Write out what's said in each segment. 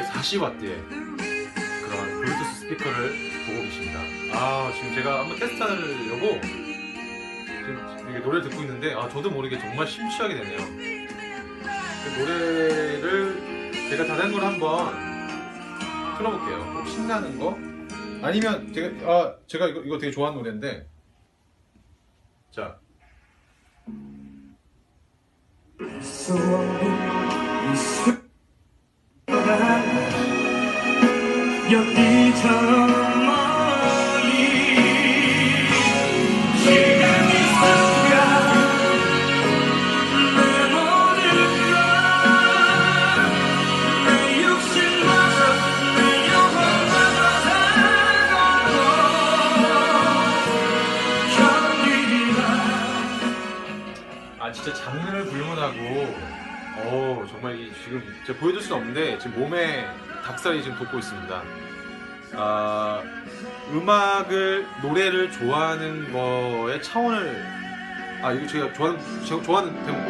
20W의 그런 블루투스 스피커를 보고 계십니다. 아 지금 제가 한번 테스트 하려고 지금 이게 노래를 듣고 있는데 아 저도 모르게 정말 심취하게 되네요. 그 노래를 제가 다른 걸 한번 틀어볼게요. 좀 신나는 거 아니면 제가 아 제가 이거 이거 되게 좋아하는 노래인데 자여 아 진짜 장르를 불문하고 어 정말 이 지금 제가 보여줄 수는 없는데 지금 몸에 닭살이 지금 돋고 있습니다. 아 음악을 노래를 좋아하는 거의 차원을 아 이거 제가 좋아하는 제가 좋아하는 대목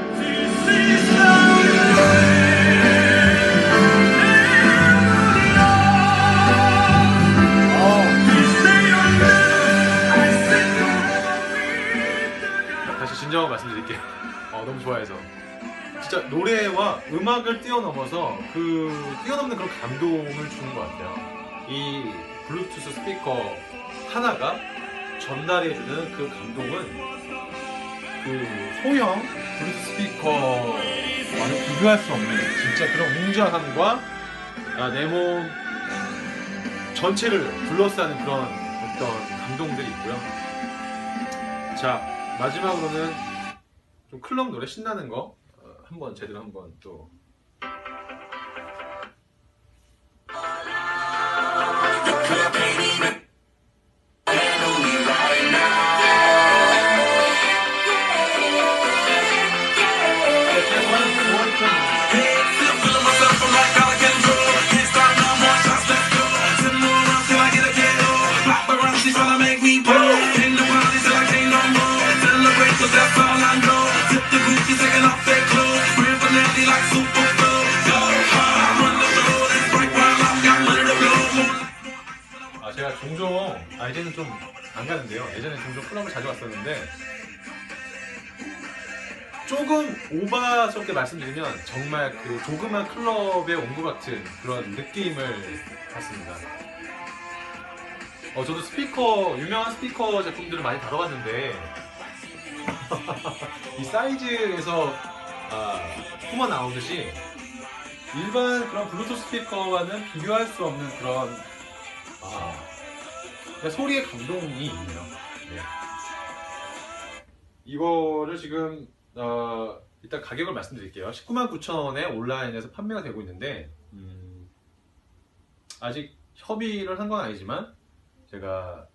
좋아해서. 진짜 노래와 음악을 뛰어넘어서 그 뛰어넘는 그런 감동을 주는 것 같아요. 이 블루투스 스피커 하나가 전달해주는 그 감동은 그 소형 블루투스 스피커와는 비교할 수 없는 진짜 그런 웅장함과 아, 내몸 전체를 둘러싸는 그런 어떤 감동들이 있고요. 자 마지막으로는 좀 클럽 노래 신나는 거 어, 한번 제대로 한번 또 제가 종종 아 이제는 좀 안 가는데요. 예전에 종종 클럽을 자주 갔었는데 조금 오바스럽게 말씀드리면 정말 그 조그만 클럽에 온 것 같은 그런 느낌을 받습니다. 어 저도 스피커 유명한 스피커 제품들을 많이 다뤄봤는데 이 사이즈에서 아, 품어 나오듯이 일반 그런 블루투스 스피커와는 비교할 수 없는 그런 아, 그냥 소리의 감동이 있네요. 네. 이거를 지금 어, 일단 가격을 말씀드릴게요. 19만 9천 원에 온라인에서 판매가 되고 있는데 음, 아직 협의를 한 건 아니지만 제가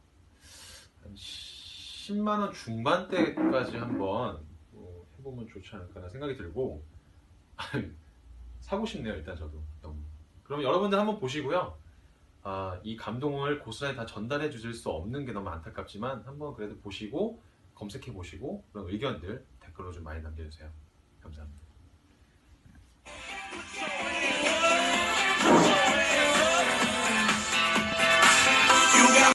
한 10만 원 중반대까지 한번 뭐 해보면 좋지 않을까 생각이 들고 사고 싶네요 일단 저도 너무. 그럼 여러분들 한번 보시고요. 아, 이 감동을 고스란히 다 전달해 주실 수 없는 게 너무 안타깝지만 한번 그래도 보시고 검색해 보시고 그런 의견들 댓글로 좀 많이 남겨주세요. 감사합니다.